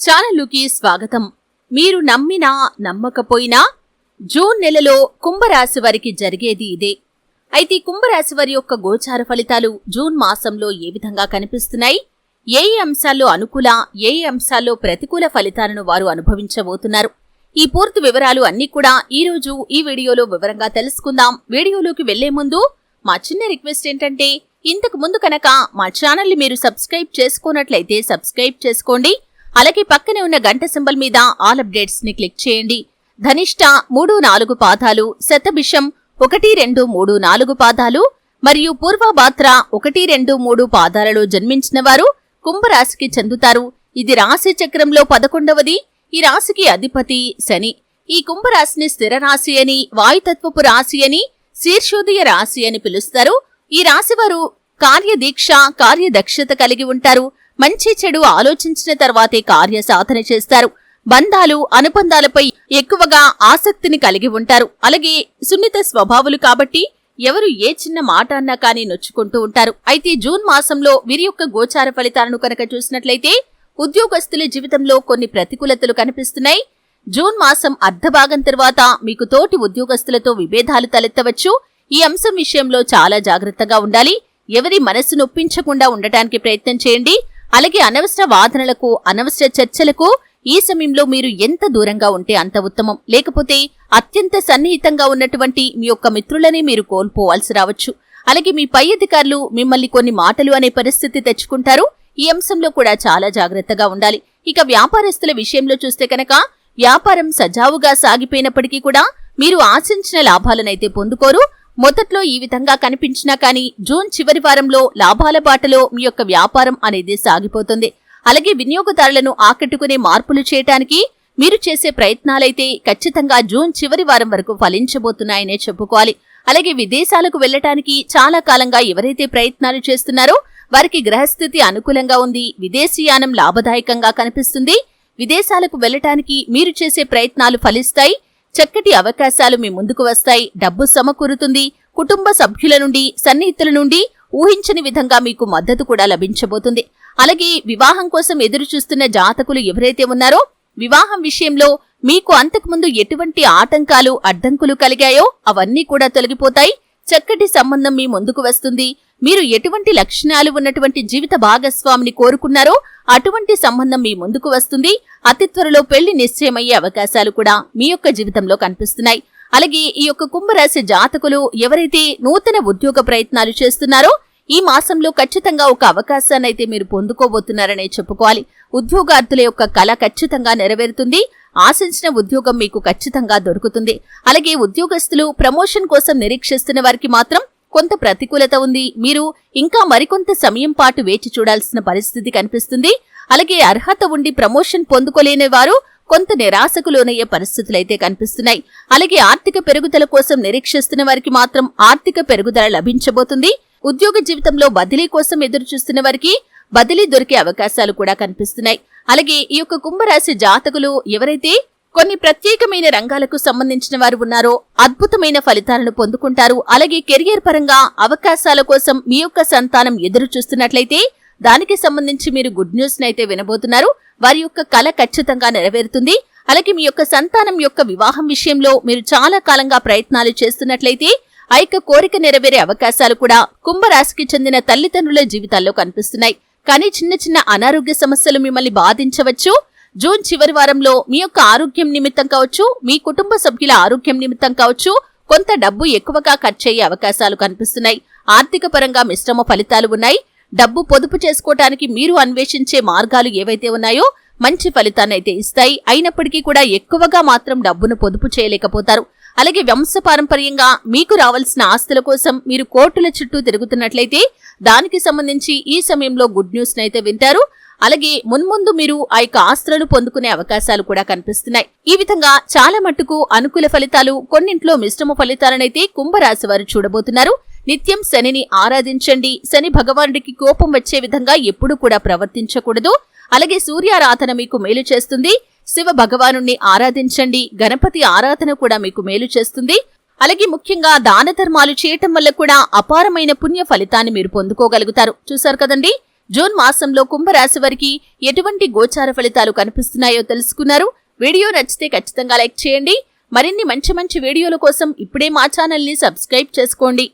ఛానలుకి స్వాగతం. మీరు నమ్మినా నమ్మకపోయినా జూన్ నెలలో కుంభరాశి వారికి జరిగేది ఇదే. అయితే కుంభరాశి వారి యొక్క గోచార ఫలితాలు జూన్ మాసంలో ఏ విధంగా కనిపిస్తున్నాయి? ఏ ఏ అంశాల్లో అనుకూల ఏ ఏ అంశాల్లో ప్రతికూల ఫలితాలను వారు అనుభవించబోతున్నారు? ఈ పూర్తి వివరాలు అన్నీ కూడా ఈ రోజు ఈ వీడియోలో వివరంగా తెలుసుకుందాం. వీడియోలోకి వెళ్ళే ముందు మా చిన్న రిక్వెస్ట్ ఏంటంటే ఇంతకు ముందు కనుక మా ఛానల్ని మీరు సబ్స్క్రైబ్ చేసుకోనట్లయితే సబ్స్క్రైబ్ చేసుకోండి. అలాగే పక్కనే ఉన్న గంట సింబల్ మీద ఆల్ అప్డేట్స్ని క్లిక్ చేయండి. ధనిష్ట మూడు నాలుగు పాదాలు శతభిషం ఒకటి రెండు మూడు నాలుగు పాదాలు మరియు పూర్వభాద్ర ఒకటి రెండు మూడు పాదాలలో జన్మించిన వారు కుంభరాశికి చెందుతారు. ఇది రాశి చక్రంలో పదకొండవది. ఈ రాశికి అధిపతి శని. ఈ కుంభరాశిని స్థిర రాశి అని వాయుతత్వపు రాశి అని శీర్షోదయ రాశి అని పిలుస్తారు. ఈ రాశివారు కార్యదీక్ష కార్యదక్షత కలిగి ఉంటారు. మంచి చెడు ఆలోచించిన తర్వాతే కార్య సాధన చేస్తారు. బంధాలు అనుబంధాలపై ఎక్కువగా ఆసక్తిని కలిగి ఉంటారు. అలాగే సున్నిత స్వభావులు కాబట్టి ఎవరు ఏ చిన్న మాట అన్నా కానీ నొచ్చుకుంటూ ఉంటారు. అయితే జూన్ మాసంలో వీరి యొక్క గోచార ఫలితాలను కనుక చూసినట్లయితే ఉద్యోగస్తుల జీవితంలో కొన్ని ప్రతికూలతలు కనిపిస్తున్నాయి. జూన్ మాసం అర్ధభాగం తర్వాత మీకు తోటి ఉద్యోగస్తులతో విభేదాలు తలెత్తవచ్చు. ఈ అంశం విషయంలో చాలా జాగ్రత్తగా ఉండాలి. ఎవరి మనసు నొప్పించకుండా ఉండటానికి ప్రయత్నం చేయండి. అలాగే అనవసర వాదనలకు అనవసర చర్చలకు ఈ సమయంలో మీరు ఎంత దూరంగా ఉంటే అంత ఉత్తమం. లేకపోతే అత్యంత సన్నిహితంగా ఉన్నటువంటి మీ యొక్క మిత్రులని మీరు కోల్పోవాల్సి రావచ్చు. అలాగే మీ పై అధికారులు మిమ్మల్ని కొన్ని మాటలు అనే పరిస్థితి తెచ్చుకుంటారు. ఈ అంశంలో కూడా చాలా జాగ్రత్తగా ఉండాలి. ఇక వ్యాపారస్తుల విషయంలో చూస్తే కనుక వ్యాపారం సజావుగా సాగిపోయినప్పటికీ కూడా మీరు ఆశించిన లాభాలనైతే పొందుకోరు. మొదట్లో ఈ విధంగా కనిపించినా కానీ జూన్ చివరి వారంలో లాభాల బాటలో మీ యొక్క వ్యాపారం అనేది సాగిపోతుంది. అలాగే వినియోగదారులను ఆకట్టుకునే మార్పులు చేయటానికి మీరు చేసే ప్రయత్నాలైతే ఖచ్చితంగా జూన్ చివరి వారం వరకు ఫలించబోతున్నాయనే చెప్పుకోవాలి. అలాగే విదేశాలకు వెళ్ళటానికి చాలా కాలంగా ఎవరైతే ప్రయత్నాలు చేస్తున్నారో వారికి గ్రహస్థితి అనుకూలంగా ఉంది. విదేశీయానం లాభదాయకంగా కనిపిస్తుంది. విదేశాలకు వెళ్ళటానికి మీరు చేసే ప్రయత్నాలు ఫలిస్తాయి. చక్కటి అవకాశాలు మీ ముందుకు వస్తాయి. డబ్బు సమకూరుతుంది. కుటుంబ సభ్యుల నుండి సన్నిహితుల నుండి ఊహించని విధంగా మీకు మద్దతు కూడా లభించబోతుంది. అలాగే వివాహం కోసం ఎదురు చూస్తున్న జాతకులు ఎవరైతే ఉన్నారో వివాహం విషయంలో మీకు అంతకుముందు ఎటువంటి ఆటంకాలు అడ్డంకులు కలిగాయో అవన్నీ కూడా తొలగిపోతాయి. చక్కటి సంబంధం మీ ముందుకు వస్తుంది. మీరు ఎటువంటి లక్షణాలు ఉన్నటువంటి జీవిత భాగస్వామిని కోరుకున్నారో అటువంటి సంబంధం మీ ముందుకు వస్తుంది. అతి త్వరలో పెళ్ళి నిశ్చయమయ్యే అవకాశాలు కూడా మీ యొక్క జీవితంలో కనిపిస్తున్నాయి. అలాగే ఈ యొక్క కుంభరాశి జాతకులు ఎవరైతే నూతన ఉద్యోగ ప్రయత్నాలు చేస్తున్నారో ఈ మాసంలో ఖచ్చితంగా ఒక అవకాశాన్ని అయితే మీరు పొందుకోబోతున్నారనే చెప్పుకోవాలి. ఉద్యోగార్థుల యొక్క కళ ఖచ్చితంగా నెరవేరుతుంది. ఆశించిన ఉద్యోగం మీకు ఖచ్చితంగా దొరుకుతుంది. అలాగే ఉద్యోగస్తులు ప్రమోషన్ కోసం నిరీక్షిస్తున్న వారికి మాత్రం కొంత ప్రతికూలత ఉంది. మీరు ఇంకా మరికొంత సమయం పాటు వేచి చూడాల్సిన పరిస్థితి కనిపిస్తుంది. అలాగే అర్హత ఉండి ప్రమోషన్ పొందుకోలేని వారు కొంత నిరాశకు లోనయ్యే పరిస్థితులైతే కనిపిస్తున్నాయి. అలాగే ఆర్థిక పెరుగుదల కోసం నిరీక్షిస్తున్న వారికి మాత్రం ఆర్థిక పెరుగుదల లభించబోతుంది. ఉద్యోగ జీవితంలో బదిలీ కోసం ఎదురు చూస్తున్న వారికి బదిలీ దొరికే అవకాశాలు కూడా కనిపిస్తున్నాయి. అలాగే ఈ యొక్క కుంభరాశి జాతకులు ఎవరైతే కొన్ని ప్రత్యేకమైన రంగాలకు సంబంధించిన వారు ఉన్నారో అద్భుతమైన ఫలితాలను పొందుకుంటారు. అలాగే కెరియర్ పరంగా అవకాశాల కోసం మీ యొక్క సంతానం ఎదురు చూస్తున్నట్లయితే దానికి సంబంధించి మీరు గుడ్ న్యూస్ అయితే వినబోతున్నారు. వారి యొక్క కళ ఖచ్చితంగా నెరవేరుతుంది. అలాగే మీ యొక్క సంతానం యొక్క వివాహం విషయంలో మీరు చాలా కాలంగా ప్రయత్నాలు చేస్తున్నట్లయితే ఆ యొక్క కోరిక నెరవేరే అవకాశాలు కూడా కుంభరాశికి చెందిన తల్లిదండ్రుల జీవితాల్లో కనిపిస్తున్నాయి. కానీ చిన్న చిన్న అనారోగ్య సమస్యలు మిమ్మల్ని బాధించవచ్చు. జూన్ చివరి వారంలో మీ యొక్క ఆరోగ్యం నిమిత్తం కావచ్చు మీ కుటుంబ సభ్యుల ఆరోగ్యం నిమిత్తం కావచ్చు కొంత డబ్బు ఎక్కువగా ఖర్చయ్యే అవకాశాలు కనిపిస్తున్నాయి. ఆర్థిక పరంగా మిశ్రమ ఫలితాలు ఉన్నాయి. డబ్బు పొదుపు చేసుకోవటానికి మీరు అన్వేషించే మార్గాలు ఏవైతే ఉన్నాయో మంచి ఫలితాన్ని అయితే ఇస్తాయి. అయినప్పటికీ కూడా ఎక్కువగా మాత్రం డబ్బును పొదుపు చేయలేకపోతారు. అలాగే వంశపారంపర్యంగా మీకు రావాల్సిన ఆస్తుల కోసం మీరు కోర్టుల చుట్టూ తిరుగుతున్నట్లయితే దానికి సంబంధించి ఈ సమయంలో గుడ్ న్యూస్ అయితే వింటారు. అలాగే మున్ముందు మీరు ఆ యొక్క ఆస్తులను పొందుకునే అవకాశాలు కూడా కనిపిస్తున్నాయి. ఈ విధంగా చాలా మట్టుకు అనుకూల ఫలితాలు కొన్నింట్లో మిశ్రమ ఫలితాలనైతే కుంభరాశి వారు చూడబోతున్నారు. నిత్యం శనిని ఆరాధించండి. శని భగవానుడికి కోపం వచ్చే విధంగా ఎప్పుడూ కూడా ప్రవర్తించకూడదు. అలాగే సూర్యారాధన మీకు మేలు చేస్తుంది. శివ భగవానుణ్ణి ఆరాధించండి. గణపతి ఆరాధన కూడా మీకు మేలు చేస్తుంది. అలాగే ముఖ్యంగా దాన ధర్మాలు చేయటం వల్ల కూడా అపారమైన పుణ్య ఫలితాన్ని మీరు పొందుకోగలుగుతారు. చూశారు కదండి? జూన్ మాసంలో కుంభరాశి వారికి ఎటువంటి గోచార ఫలితాలు కనిపిస్తున్నాయో తెలుసుకున్నారు. వీడియో నచ్చితే ఖచ్చితంగా లైక్ చేయండి. మరిన్ని మంచి మంచి వీడియోల కోసం ఇప్పుడే మా ఛానల్ని సబ్స్క్రైబ్ చేసుకోండి.